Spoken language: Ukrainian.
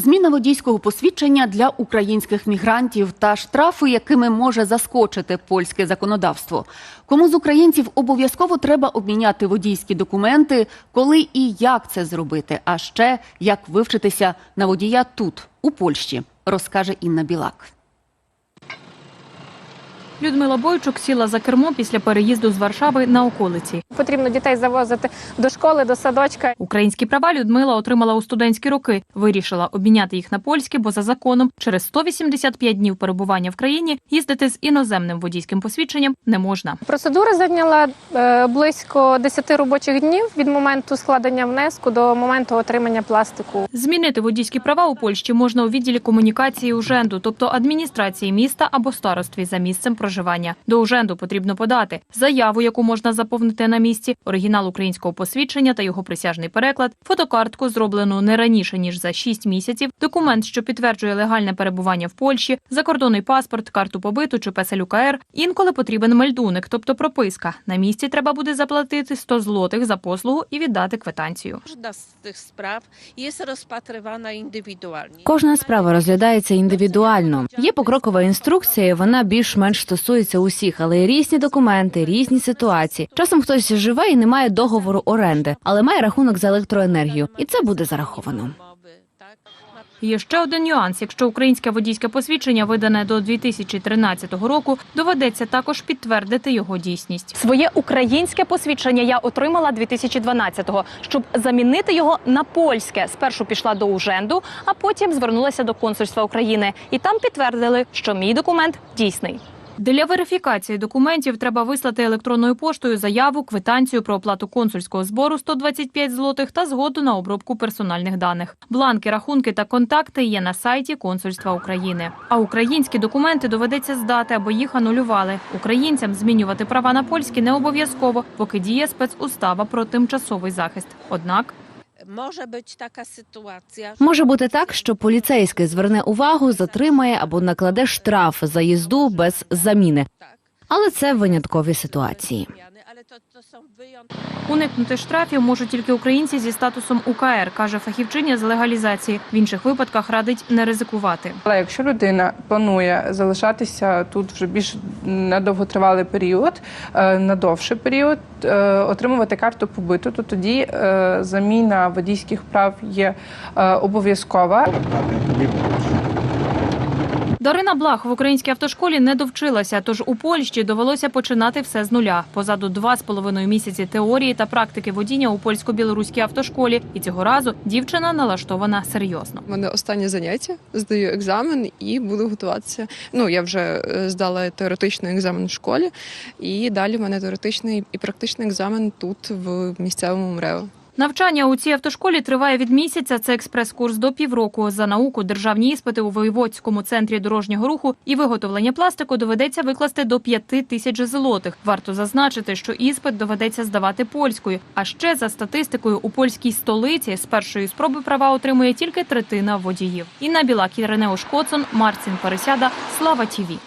Зміна водійського посвідчення для українських мігрантів та штрафи, якими може заскочити польське законодавство. Кому з українців обов'язково треба обміняти водійські документи, коли і як це зробити, а ще як вивчитися на водія тут, у Польщі, розкаже Інна Білак. Людмила Бойчук сіла за кермо після переїзду з Варшави на околиці. Потрібно дітей завозити до школи, до садочка. Українські права Людмила отримала у студентські роки. Вирішила обміняти їх на польські, бо за законом через 185 днів перебування в країні їздити з іноземним водійським посвідченням не можна. Процедура зайняла е, близько 10 робочих днів від моменту складення внеску до моменту отримання пластику. Змінити водійські права у Польщі можна у відділі комунікації уженду, тобто адміністрації міста або старостві за місцем проживання. До уженду потрібно подати заяву, яку можна заповнити на місці, оригінал українського посвідчення та його присяжний переклад, фотокартку, зроблену не раніше ніж за 6 місяців, документ, що підтверджує легальне перебування в Польщі, закордонний паспорт, карту побиту чи песель УКР. Інколи потрібен мельдуник, тобто прописка. На місці треба буде заплатити 100 злотих за послугу і віддати квитанцію. Кожна справа розглядається індивідуально. Є покрокова інструкція, і вона більш-менш стосується усіх, але різні документи, різні ситуації. Часом хтось живе і не має договору оренди, але має рахунок за електроенергію, і це буде зараховано. Є ще один нюанс: якщо українське водійське посвідчення видане до 2013 року, доведеться також підтвердити його дійсність. Своє українське посвідчення я отримала 2012-го. Щоб замінити його на польське, спершу пішла до уженду, а потім звернулася до консульства України, і там підтвердили, що мій документ дійсний. Для верифікації документів треба вислати електронною поштою заяву, квитанцію про оплату консульського збору 125 злотих та згоду на обробку персональних даних. Бланки, рахунки та контакти є на сайті консульства України. А українські документи доведеться здати, або їх анулювали. Українцям змінювати права на польські не обов'язково, поки діє спецустава про тимчасовий захист. Однак Może бути, така ситуація Може бути так, що поліцейський зверне увагу, затримає або накладе штраф за їзду без заміни, але це виняткові ситуації. Уникнути штрафів можуть тільки українці зі статусом УКР, каже фахівчиня з легалізації. В інших випадках радить не ризикувати. Але якщо людина планує залишатися тут вже більш на довготривалий період, е, на довший період, е, отримувати карту побиту, то тоді е, заміна водійських прав є е, обов'язкова. Дарина Блах в українській автошколі не довчилася, тож у Польщі довелося починати все з нуля. Позаду два з половиною місяці теорії та практики водіння у польсько-білоруській автошколі. І цього разу дівчина налаштована серйозно. У мене останнє заняття, здаю екзамен і буду готуватися. Ну я вже е, здала теоретичний екзамен в школі, і далі в мене теоретичний і практичний екзамен тут в місцевому МРЕО. Навчання у цій автошколі триває від місяця. Це експрес-курс до півроку. За науку державні іспити у воєводському центрі дорожнього руху і виготовлення пластику доведеться викласти до п'яти тисяч злотих. Варто зазначити, що іспит доведеться здавати польською. А ще за статистикою у польській столиці з першої спроби права отримує тільки третина водіїв. Інна Білак, Іринео Шкоцон, Марцин Пересяда, Слава Тіві.